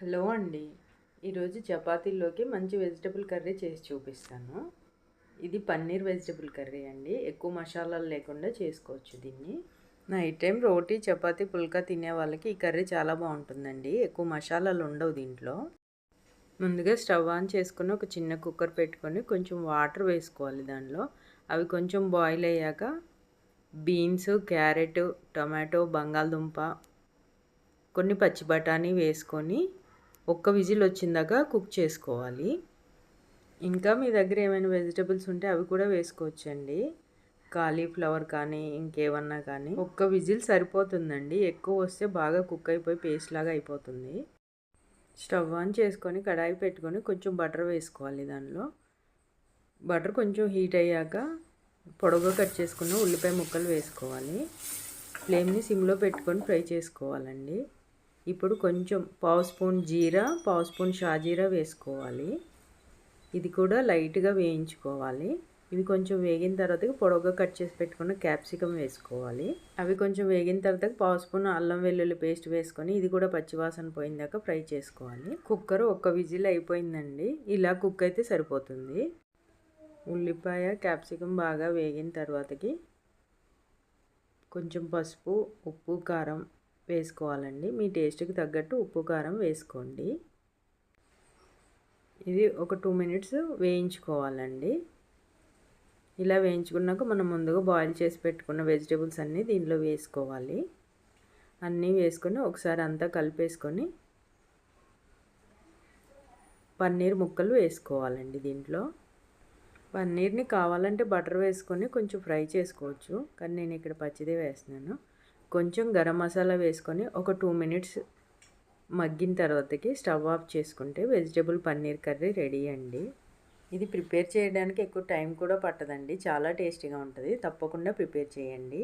Hello అండి. ఈరోజు చపాతీల్లోకి మంచి వెజిటబుల్ కర్రీ చేసి చూపిస్తాను. ఇది పన్నీర్ వెజిటబుల్ కర్రీ అండి. ఎక్కువ మసాలాలు లేకుండా చేసుకోవచ్చు దీన్ని. నైట్ టైం రోటీ చపాతి పుల్కా తినే వాళ్ళకి ఈ కర్రీ చాలా బాగుంటుందండి. ఎక్కువ మసాలాలు ఉండవు దీంట్లో. ముందుగా స్టవ్ ఆన్ చేసుకుని ఒక చిన్న కుక్కర్ పెట్టుకొని కొంచెం వాటర్ వేసుకోవాలి దానిలో. అవి కొంచెం బాయిల్ అయ్యాక బీన్స్ క్యారెట్ టొమాటో బంగాళదుంప కొన్ని పచ్చి బఠానీ వేసుకొని ఒక్క విజిల్ వచ్చిందాక కుక్ చేసుకోవాలి. ఇంకా మీ దగ్గర ఏమైనా వెజిటబుల్స్ ఉంటే అవి కూడా వేసుకోవచ్చండి. కాలీఫ్లవర్ కానీ ఇంకేమన్నా కానీ ఒక్క విజిల్ సరిపోతుందండి. ఎక్కువ వస్తే బాగా కుక్ అయిపోయి పేస్ట్ లాగా అయిపోతుంది. స్టవ్ ఆన్ చేసుకొని కడాయి పెట్టుకొని కొంచెం బటర్ వేసుకోవాలి దానిలో. బటర్ కొంచెం హీట్ అయ్యాక పొడవుగా కట్ చేసుకున్న ఉల్లిపాయ ముక్కలు వేసుకోవాలి. ఫ్లేమ్ని సిమ్లో పెట్టుకొని ఫ్రై చేసుకోవాలండి. ఇప్పుడు కొంచెం పావు స్పూన్ జీరా పావు స్పూన్ షాజీరా వేసుకోవాలి. ఇది కూడా లైట్గా వేయించుకోవాలి. ఇవి కొంచెం వేగిన తర్వాత పొడవుగా కట్ చేసి పెట్టుకున్న క్యాప్సికమ్ వేసుకోవాలి. అవి కొంచెం వేగిన తర్వాత పావు స్పూన్ అల్లం వెల్లుల్లి పేస్ట్ వేసుకొని ఇది కూడా పచ్చివాసన పోయిందాక ఫ్రై చేసుకోవాలి. కుక్కర్ ఒక్క విజిల్ అయిపోయిందండి. ఇలా కుక్ అయితే సరిపోతుంది. ఉల్లిపాయ క్యాప్సికమ్ బాగా వేగిన తర్వాతకి కొంచెం పసుపు ఉప్పు కారం వేసుకోవాలండి. మీ టేస్ట్కి తగ్గట్టు ఉప్పు కారం వేసుకోండి. ఇది ఒక టూ మినిట్స్ వేయించుకోవాలండి. ఇలా వేయించుకున్నాక మనం ముందుగా బాయిల్ చేసి పెట్టుకున్న వెజిటేబుల్స్ అన్నీ దీనిలో వేసుకోవాలి. అన్నీ వేసుకొని ఒకసారి అంతా కలిపేసుకొని పన్నీర్ ముక్కలు వేసుకోవాలండి దీంట్లో. పన్నీర్ని కావాలంటే బటర్ వేసుకొని కొంచెం ఫ్రై చేసుకోవచ్చు. కానీ నేను ఇక్కడ పచ్చిదే వేస్తున్నాను. కొంచెం గరం మసాలా వేసుకొని ఒక టూ మినిట్స్ మగ్గిన తర్వాతకి స్టవ్ ఆఫ్ చేసుకుంటే వెజిటేబుల్ పన్నీర్ కర్రీ రెడీ అండి. ఇది ప్రిపేర్ చేయడానికి ఎక్కువ టైం కూడా పట్టదండి. చాలా టేస్టీగా ఉంటుంది. తప్పకుండా ప్రిపేర్ చేయండి.